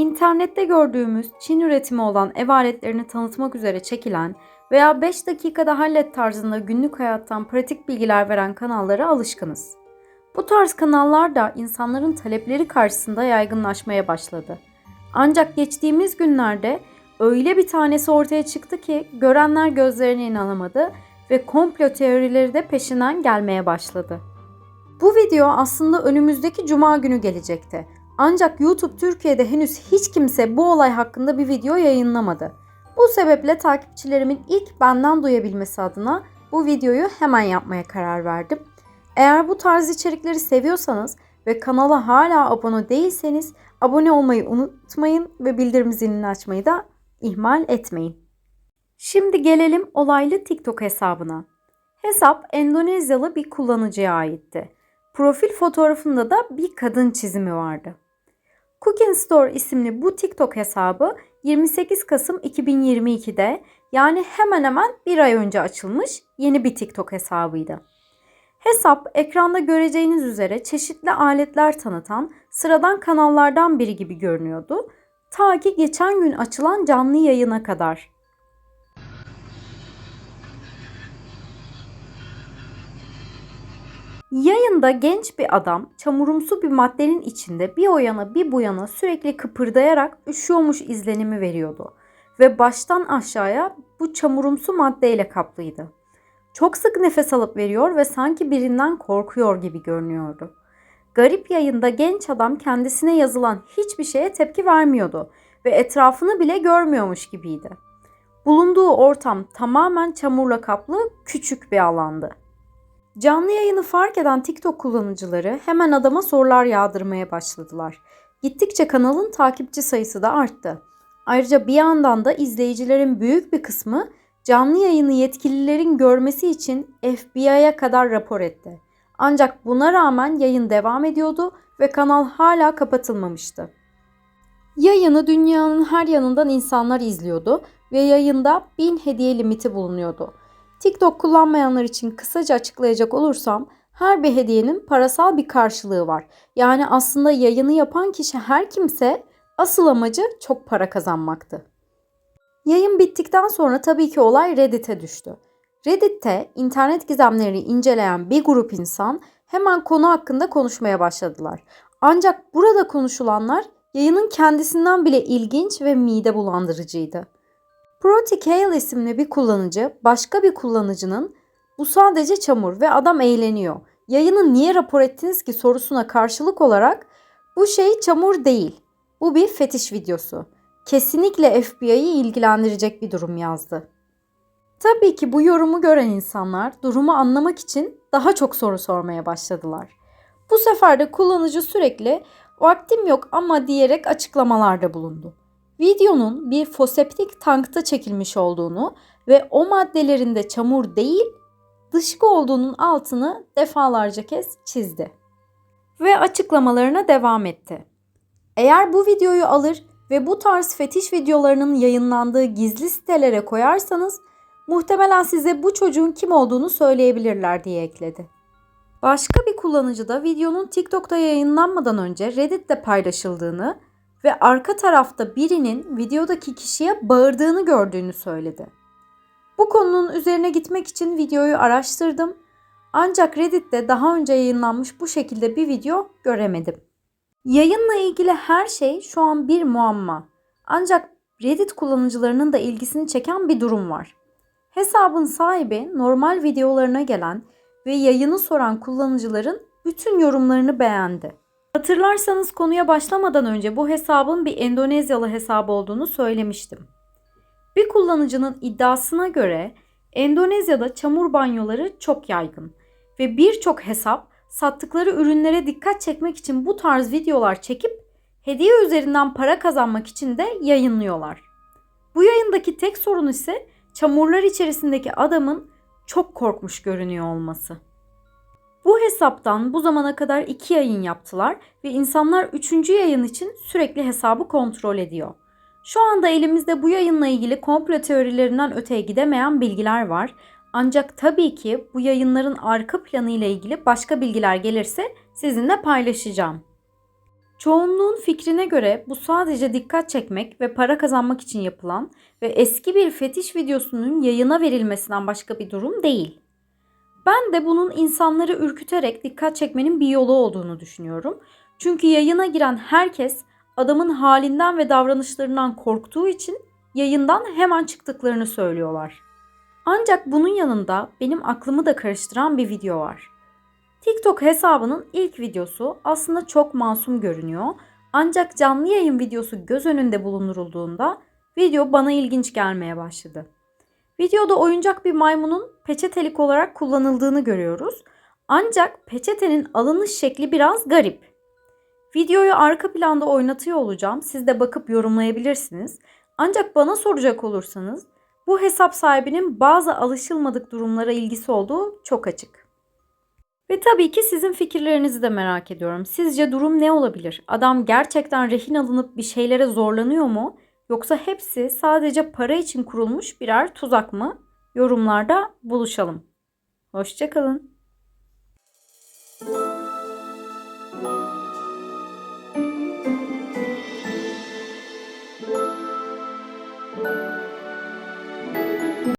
İnternette gördüğümüz Çin üretimi olan ev aletlerini tanıtmak üzere çekilen veya 5 dakikada hallet tarzında günlük hayattan pratik bilgiler veren kanallara alışkınız. Bu tarz kanallar da insanların talepleri karşısında yaygınlaşmaya başladı. Ancak geçtiğimiz günlerde öyle bir tanesi ortaya çıktı ki görenler gözlerine inanamadı ve komplo teorileri de peşinden gelmeye başladı. Bu video aslında önümüzdeki cuma günü gelecekti. Ancak YouTube Türkiye'de henüz hiç kimse bu olay hakkında bir video yayınlamadı. Bu sebeple takipçilerimin ilk benden duyabilmesi adına bu videoyu hemen yapmaya karar verdim. Eğer bu tarz içerikleri seviyorsanız ve kanala hala abone değilseniz abone olmayı unutmayın ve bildirim zilini açmayı da ihmal etmeyin. Şimdi gelelim olaylı TikTok hesabına. Hesap Endonezyalı bir kullanıcıya aitti. Profil fotoğrafında da bir kadın çizimi vardı. Cooking Store isimli bu TikTok hesabı 28 Kasım 2022'de yani hemen hemen bir ay önce açılmış yeni bir TikTok hesabıydı. Hesap ekranda göreceğiniz üzere çeşitli aletler tanıtan sıradan kanallardan biri gibi görünüyordu. Ta ki geçen gün açılan canlı yayına kadar. Yayında genç bir adam çamurumsu bir maddenin içinde bir o yana bir bu yana sürekli kıpırdayarak üşüyormuş izlenimi veriyordu ve baştan aşağıya bu çamurumsu maddeyle kaplıydı. Çok sık nefes alıp veriyor ve sanki birinden korkuyor gibi görünüyordu. Garip yayında genç adam kendisine yazılan hiçbir şeye tepki vermiyordu ve etrafını bile görmüyormuş gibiydi. Bulunduğu ortam tamamen çamurla kaplı küçük bir alandı. Canlı yayını fark eden TikTok kullanıcıları hemen adama sorular yağdırmaya başladılar. Gittikçe kanalın takipçi sayısı da arttı. Ayrıca bir yandan da izleyicilerin büyük bir kısmı canlı yayını yetkililerin görmesi için FBI'ya kadar rapor etti. Ancak buna rağmen yayın devam ediyordu ve kanal hala kapatılmamıştı. Yayını dünyanın her yanından insanlar izliyordu ve yayında 1000 hediye limiti bulunuyordu. TikTok kullanmayanlar için kısaca açıklayacak olursam her bir hediyenin parasal bir karşılığı var. Yani aslında yayını yapan kişi her kimse asıl amacı çok para kazanmaktı. Yayın bittikten sonra tabii ki olay Reddit'e düştü. Reddit'te internet gizemlerini inceleyen bir grup insan hemen konu hakkında konuşmaya başladılar. Ancak burada konuşulanlar yayının kendisinden bile ilginç ve mide bulandırıcıydı. Protikale isimli bir kullanıcı başka bir kullanıcının bu sadece çamur ve adam eğleniyor. Yayını niye rapor ettiniz ki sorusuna karşılık olarak bu şey çamur değil. Bu bir fetiş videosu. Kesinlikle FBI'yi ilgilendirecek bir durum yazdı. Tabii ki bu yorumu gören insanlar durumu anlamak için daha çok soru sormaya başladılar. Bu sefer de kullanıcı sürekli vaktim yok ama diyerek açıklamalarda bulundu videonun bir foseptik tankta çekilmiş olduğunu ve o maddelerin de çamur değil dışkı olduğunun altını defalarca kez çizdi. Ve açıklamalarına devam etti. Eğer bu videoyu alır ve bu tarz fetiş videolarının yayınlandığı gizli sitelere koyarsanız muhtemelen size bu çocuğun kim olduğunu söyleyebilirler diye ekledi. Başka bir kullanıcı da videonun TikTok'ta yayınlanmadan önce Reddit'te paylaşıldığını ve arka tarafta birinin videodaki kişiye bağırdığını gördüğünü söyledi. Bu konunun üzerine gitmek için videoyu araştırdım. Ancak Reddit'te daha önce yayınlanmış bu şekilde bir video göremedim. Yayınla ilgili her şey şu an bir muamma. Ancak Reddit kullanıcılarının da ilgisini çeken bir durum var. Hesabın sahibi normal videolarına gelen ve yayını soran kullanıcıların bütün yorumlarını beğendi. Hatırlarsanız konuya başlamadan önce bu hesabın bir Endonezyalı hesabı olduğunu söylemiştim. Bir kullanıcının iddiasına göre Endonezya'da çamur banyoları çok yaygın ve birçok hesap sattıkları ürünlere dikkat çekmek için bu tarz videolar çekip hediye üzerinden para kazanmak için de yayınlıyorlar. Bu yayındaki tek sorun ise çamurlar içerisindeki adamın çok korkmuş görünüyor olması. Bu hesaptan bu zamana kadar iki yayın yaptılar ve insanlar üçüncü yayın için sürekli hesabı kontrol ediyor. Şu anda elimizde bu yayınla ilgili komplo teorilerinden öteye gidemeyen bilgiler var. Ancak tabii ki bu yayınların arka planı ile ilgili başka bilgiler gelirse sizinle paylaşacağım. Çoğunluğun fikrine göre bu sadece dikkat çekmek ve para kazanmak için yapılan ve eski bir fetiş videosunun yayına verilmesinden başka bir durum değil. Ben de bunun insanları ürküterek dikkat çekmenin bir yolu olduğunu düşünüyorum. Çünkü yayına giren herkes adamın halinden ve davranışlarından korktuğu için yayından hemen çıktıklarını söylüyorlar. Ancak bunun yanında benim aklımı da karıştıran bir video var. TikTok hesabının ilk videosu aslında çok masum görünüyor. Ancak canlı yayın videosu göz önünde bulundurulduğunda video bana ilginç gelmeye başladı. Videoda oyuncak bir maymunun peçetelik olarak kullanıldığını görüyoruz. Ancak peçetenin alınış şekli biraz garip. Videoyu arka planda oynatıyor olacağım. Siz de bakıp yorumlayabilirsiniz. Ancak bana soracak olursanız bu hesap sahibinin bazı alışılmadık durumlara ilgisi olduğu çok açık. Ve tabii ki sizin fikirlerinizi de merak ediyorum. Sizce durum ne olabilir? Adam gerçekten rehin alınıp bir şeylere zorlanıyor mu? Yoksa hepsi sadece para için kurulmuş birer tuzak mı? Yorumlarda buluşalım. Hoşçakalın.